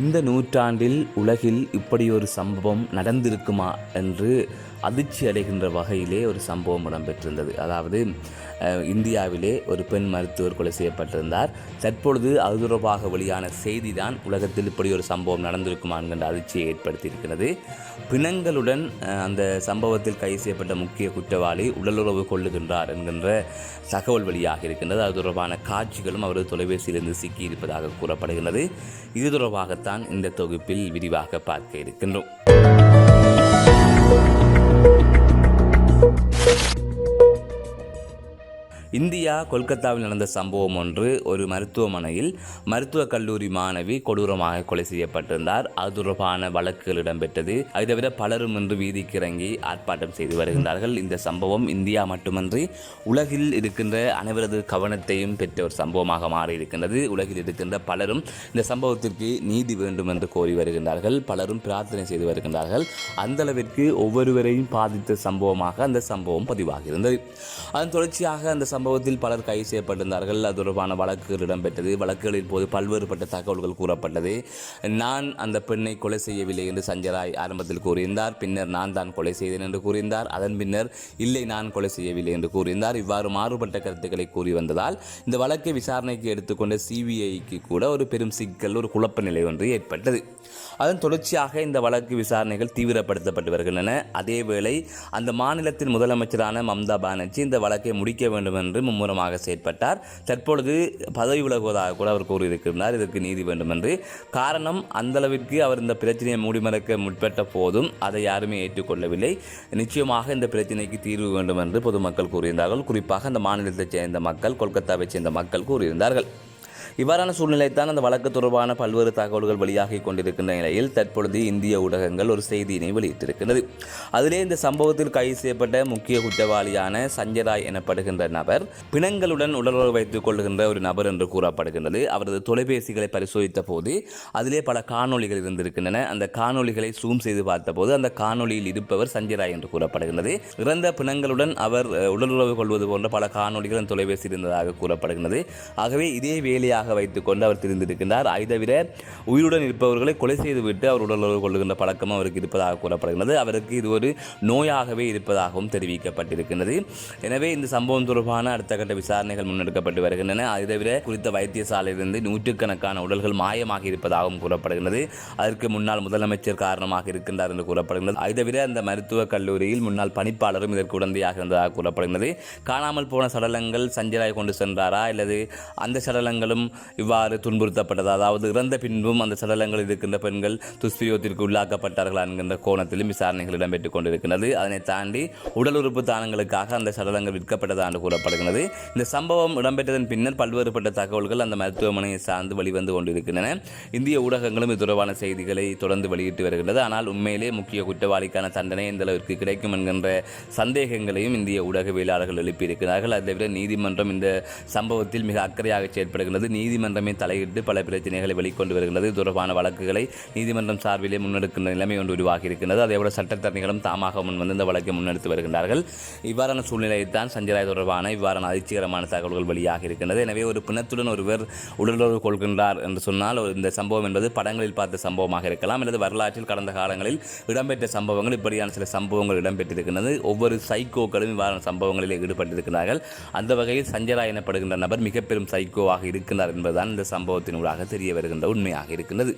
இந்த நூற்றாண்டில் உலகில் இப்படி ஒரு சம்பவம் நடந்திருக்குமா என்று அதிர்ச்சி அடைகின்ற வகையிலே ஒரு சம்பவம் இடம்பெற்றிருந்தது. அதாவது இந்தியாவிலே ஒரு பெண் மருத்துவர் கொலை செய்யப்பட்டிருந்தார். தற்பொழுது அது தொடர்பாக வெளியான செய்தி தான் உலகத்தில் இப்படி ஒரு சம்பவம் நடந்திருக்குமா என்கின்ற அதிர்ச்சியை ஏற்படுத்தியிருக்கிறது. பிணங்களுடன் அந்த சம்பவத்தில் கைது செய்யப்பட்ட முக்கிய குற்றவாளி உடலுறவு கொள்ளுகின்றார் என்கின்ற தகவல் வெளியாக இருக்கின்றது. அது தொடர்பான காட்சிகளும் அவரது தொலைபேசியிலிருந்து சிக்கியிருப்பதாக கூறப்படுகின்றது. இது தான் இந்த தொகுப்பில் விரிவாக பார்க்க இருக்கின்றோம். இந்தியா கொல்கத்தாவில் நடந்த சம்பவம் ஒன்று ஒரு மருத்துவமனையில் மருத்துவக் கல்லூரி மாணவி கொடூரமாக கொலை செய்யப்பட்டிருந்தார். அது தொடர்பான வழக்குகள் இடம்பெற்றது. அதை தவிர பலரும் இன்று வீதிக்கு இறங்கி ஆர்ப்பாட்டம் செய்து வருகின்றார்கள். இந்த சம்பவம் இந்தியா மட்டுமன்றி உலகில் இருக்கின்ற அனைவரது கவனத்தையும் பெற்ற ஒரு சம்பவமாக மாறி இருக்கின்றது உலகில் இருக்கின்ற பலரும் இந்த சம்பவத்திற்கு நீதி வேண்டும் என்று கோரி வருகின்றார்கள். பலரும் பிரார்த்தனை செய்து வருகின்றார்கள். அந்தளவிற்கு ஒவ்வொருவரையும் பாதித்த சம்பவமாக அந்த சம்பவம் பதிவாகி இருந்தது அதன் தொடர்ச்சியாக அந்த சம்பவத்தில் பலர் கைது செய்யப்பட்டிருந்தார்கள். அது தொடர்பான வழக்குகள் இடம்பெற்றது. வழக்குகளின் போது பல்வேறுபட்ட தகவல்கள் கூறப்பட்டது. நான் அந்த பெண்ணை கொலை செய்யவில்லை என்று சஞ்சராய் ஆரம்பத்தில் கூறியிருந்தார். பின்னர் நான் தான் கொலை செய்தேன் என்று கூறியிருந்தார். அதன் பின்னர் இல்லை நான் கொலை செய்யவில்லை என்று கூறியிருந்தார். இவ்வாறு மாறுபட்ட கருத்துக்களை கூறி வந்ததால் இந்த வழக்கை விசாரணைக்கு எடுத்துக்கொண்ட சிபிஐக்கு கூட ஒரு பெரும் சிக்கல் ஒரு குழப்ப நிலை ஒன்று ஏற்பட்டது. அதன் தொடர்ச்சியாக இந்த வழக்கு விசாரணைகள் தீவிரப்படுத்தப்பட்டு வருகின்றன. அதேவேளை அந்த மாநிலத்தின் முதலமைச்சரான மம்தா பானர்ஜி இந்த வழக்கை முடிக்க வேண்டும் என்று மும்முரமாக செயற்பட்டார். தற்பொழுது பதவி விலகுவதாக கூட அவர் கூறியிருக்கின்றார். இதற்கு நீதி வேண்டும் என்று. காரணம் அந்த அளவிற்கு அவர் இந்த பிரச்சனையை மூடிமறைக்க முற்பட்ட போதும் அதை யாருமே ஏற்றுக்கொள்ளவில்லை. நிச்சயமாக இந்த பிரச்சனைக்கு தீர்வு வேண்டும் என்று பொதுமக்கள் கூறியிருந்தார்கள். குறிப்பாக அந்த மாநிலத்தைச் சேர்ந்த மக்கள் கொல்கத்தாவைச் சேர்ந்த மக்கள் கூறியிருந்தார்கள். இவ்வாறான சூழ்நிலைத்தான் அந்த வழக்கு தொடர்பான பல்வேறு தகவல்கள் வெளியாகி கொண்டிருக்கின்ற நிலையில் தற்பொழுது இந்திய ஊடகங்கள் ஒரு செய்தியினை வெளியிட்டிருக்கிறது அதிலே இந்த சம்பவத்தில் கைது செய்யப்பட்ட முக்கிய குற்றவாளியான சஞ்சராய் எனப்படுகின்ற நபர் பிணங்களுடன் உடலுறவு வைத்துக் கொள்கின்ற ஒரு நபர் என்று கூறப்படுகின்றது. அவரது தொலைபேசிகளை பரிசோதித்த போது அதிலே பல காணொளிகள் இருந்திருக்கின்றன. அந்த காணொளிகளை சூம் செய்து பார்த்தபோது அந்த காணொளியில் இருப்பவர் சஞ்சராய் என்று கூறப்படுகின்றது. இறந்த பிணங்களுடன் அவர் உடலுறவு கொள்வது போன்ற பல காணொலிகள் தொலைபேசி இருந்ததாக கூறப்படுகின்றது. ஆகவே இதே வேலையாக வைத்துக்கொண்டு அவர் திரிந்திருக்கின்றார். அதை தவிர உயிருடன் இருப்பவர்களை கொலை செய்துவிட்டு அவர் உடலுறவு கொள்ளுகின்ற பழக்கம் அவருக்கு இருப்பதாக கூறப்படுகிறது அவருக்கு இது ஒரு நோயாகவே இருப்பதாகவும் தெரிவிக்கப்பட்டிருக்கின்றது. எனவே இந்த சம்பவம் தொடர்பான அடுத்த கட்ட விசாரணைகள் முன்னெடுக்கப்பட்டு வருகின்றன. அதை தவிர குறித்த வைத்தியசாலையிலிருந்து நூற்றுக்கணக்கான உடல்கள் மாயமாக இருப்பதாகவும் கூறப்படுகின்றது. அதற்கு முன்னாள் முதலமைச்சர் காரணமாக இருக்கின்றார் என்று கூறப்படுகிறது அதை தவிர அந்த மருத்துவக் கல்லூரியில் முன்னாள் பணிப்பாளரும் இதற்கு உடந்தையாக இருந்ததாக கூறப்படுகிறது காணாமல் போன சடலங்கள் சஞ்சராய் கொண்டு சென்றாரா? அல்லது அந்த சடலங்களும் இவ்வாறு துன்புறுத்தப்பட்டது. அதாவது இறந்த பின்பும் அந்த சடலங்கள் இருக்கின்ற பெண்கள் துஷ்பிரயோகத்திற்கு உள்ளாக்கப்பட்டார்கள் என்கின்ற கோணத்திலும் விசாரணைகள் இடம்பெற்றுக் கொண்டிருக்கிறது. அதனை தாண்டி உடல் உறுப்பு தானங்களுக்காக அந்த சடலங்கள் விற்கப்பட்டதாக என்று கூறப்படுகிறது. இந்த சம்பவம் இடம்பெற்றதன் பின்னர் பல்வேறுபட்ட தகவல்கள் அந்த மருத்துவமனையை சார்ந்து வெளிவந்து கொண்டிருக்கின்றன. இந்திய ஊடகங்களும் இது தொடர்பான செய்திகளை தொடர்ந்து வெளியிட்டு வருகின்றது. ஆனால் உண்மையிலே முக்கிய குற்றவாளிக்கான தண்டனை எந்த அளவிற்கு கிடைக்கும் என்கின்ற சந்தேகங்களையும் இந்திய ஊடகவியலாளர்கள் எழுப்பியிருக்கிறார்கள். அதை விட நீதிமன்றம் இந்த சம்பவத்தில் மிக அக்கறையாக செயற்படுகிறது. நீதிமன்றமே தலையிட்டு பல பிரச்சனைகளை வெளிக்கொண்டு வருகிறது தொடர்பான வழக்குகளை நீதிமன்றம் சார்பிலே முன்னெடுக்கின்ற நிலைமை ஒன்று உருவாகி இருக்கின்றது அதேபோல சட்டத்தரணிகளும் தாமாக முன் வந்து இந்த வழக்கை முன்னெடுத்து வருகின்றார்கள். இவ்வாறான சூழ்நிலையை தான் சஞ்சராய் தொடர்பான இவ்வாறான அதிர்ச்சிகரமான தகவல்கள் வெளியாக இருக்கின்றது எனவே ஒரு பிணத்துடன் ஒருவர் உடலுறவு கொள்கின்றார் என்று சொன்னால் ஒரு- இந்த சம்பவம் என்பது படங்களில் பார்த்த சம்பவமாக இருக்கலாம் அல்லது வரலாற்றில் கடந்த காலங்களில் இடம்பெற்ற சம்பவங்கள் இப்படியான சில சம்பவங்கள் இடம்பெற்றிருக்கின்றது. ஒவ்வொரு சைக்கோக்களும் இவ்வாறான சம்பவங்களில் ஈடுபட்டிருக்கிறார்கள் அந்த வகையில் சஞ்சராய் எனப்படுகின்ற நபர் மிக பெரும் சைக்கோவாக இருக்கின்றார். என்பதுதான் இந்த சம்பவத்தின் ஊடாக தெரிய வருகின்ற உண்மையாக இருக்கின்றது.